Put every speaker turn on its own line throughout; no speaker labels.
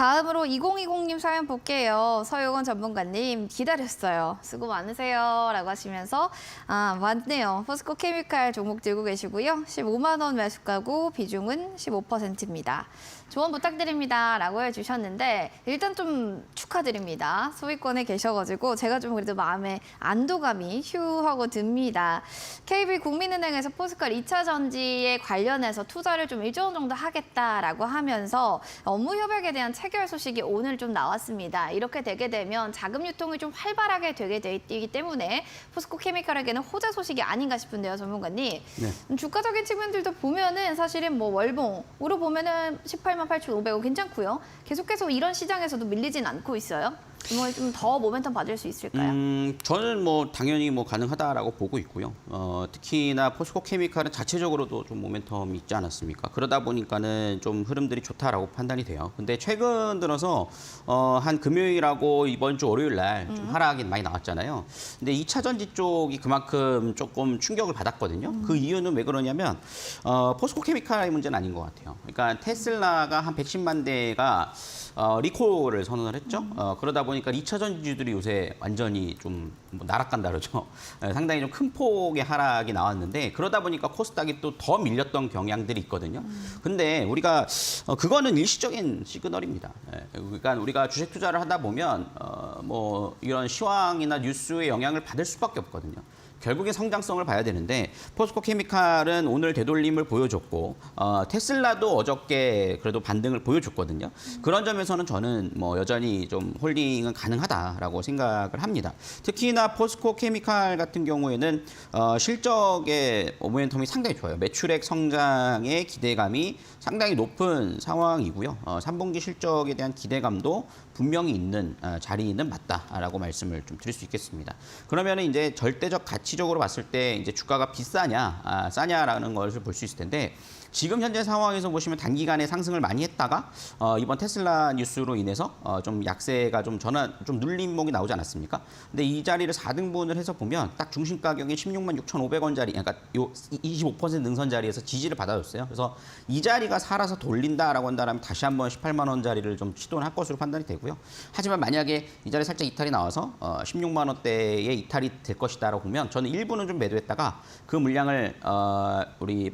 다음으로 2020님 사연 볼게요. 서유건 전문가님 기다렸어요. 수고 많으세요. 라고 하시면서 아 맞네요. 포스코 케미칼 종목 들고 계시고요. 15만 원 매수가고 비중은 15%입니다. 조언 부탁드립니다. 라고 해주셨는데 일단 좀 축하드립니다. 소위권에 계셔가지고 제가 좀 그래도 마음에 안도감이 휴 하고 듭니다. KB 국민은행에서 포스칼 2차 전지에 관련해서 투자를 좀 일정 정도 하겠다라고 하면서 업무 협약에 대한 체결 소식이 오늘 좀 나왔습니다. 이렇게 되게 되면 자금 유통이 좀 활발하게 되게 돼 있기 때문에 포스코 케미칼에게는 호재 소식이 아닌가 싶은데요, 전문가님.
네.
음, 주가적인 측면들도 보면은 사실은 뭐 월봉으로 보면은 18만 8,500원 괜찮고요. 계속해서 이런 시장에서도 밀리진 않고 있어요. 이번에 좀 더 모멘텀 받을 수 있을까요?
음, 저는 뭐 당연히 뭐 가능하다라고 보고 있고요. 어, 특히나 포스코 케미칼은 자체적으로도 좀 모멘텀이 있지 않았습니까? 그러다 보니까는 좀 흐름들이 좋다라고 판단이 돼요. 근데 최근 들어서 어, 한 금요일하고 이번 주 월요일 날 좀 하락이 많이 나왔잖아요. 근데 2차 전지 쪽이 그만큼 조금 충격을 받았거든요. 그 이유는 왜 그러냐면 어, 포스코 케미칼의 문제는 아닌 것 같아요. 그러니까 테슬라가 한 110만 대가 어, 리콜을 선언을 했죠. 어, 그러다 보니 까 2차 전지주들이 요새 완전히 좀 뭐 나락간다 그러죠. 예, 상당히 좀 큰 폭의 하락이 나왔는데 그러다 보니까 코스닥이 또 더 밀렸던 경향들이 있거든요. 근데 우리가 어, 그거는 일시적인 시그널입니다. 예, 그러니까 우리가 주식 투자를 하다 보면 어, 뭐 이런 시황이나 뉴스의 영향을 받을 수밖에 없거든요. 결국에 성장성을 봐야 되는데 포스코 케미칼은 오늘 되돌림을 보여줬고 어, 테슬라도 어저께 그래도 반등을 보여줬거든요. 그런 점에서는 저는 뭐 여전히 좀 홀딩은 가능하다라고 생각을 합니다. 특히나 포스코 케미칼 같은 경우에는 어, 실적의 모멘텀이 상당히 좋아요. 매출액 성장의 기대감이 상당히 높은 상황이고요. 어, 3분기 실적에 대한 기대감도 분명히 있는 어, 자리는 맞다라고 말씀을 좀 드릴 수 있겠습니다. 그러면 이제 절대적 가치적으로 봤을 때 이제 주가가 비싸냐, 아, 싸냐라는 것을 볼 수 있을 텐데 지금 현재 상황에서 보시면 단기간에 상승을 많이 했다가 어, 이번 테슬라 뉴스로 인해서 어, 좀 약세가 좀 전환 좀 눌림목이 나오지 않았습니까? 근데 이 자리를 4등분을 해서 보면 딱 중심 가격이 16만 6,500원짜리, 그러니까 요 25% 능선 자리에서 지지를 받아줬어요. 그래서 이 자리가 살아서 돌린다라고 한다면 다시 한번 18만 원짜리를 좀 시도를 할 것으로 판단이 되고요. 하지만 만약에 이 자리 살짝 이탈이 나와서 어, 16만 원대의 이탈이 될 것이다라고 보면 저는 일부는 좀 매도했다가 그 물량을 어, 우리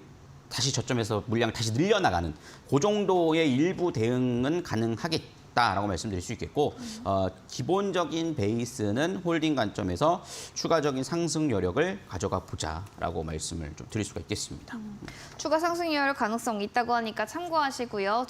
다시 저점에서 물량을 다시 늘려나가는 그 정도의 일부 대응은 가능하겠다라고 말씀드릴 수 있겠고 어, 기본적인 베이스는 홀딩 관점에서 추가적인 상승 여력을 가져가 보자라고 말씀을 좀 드릴 수가 있겠습니다.
추가 상승 이할 가능성 있다고 하니까 참고하시고요.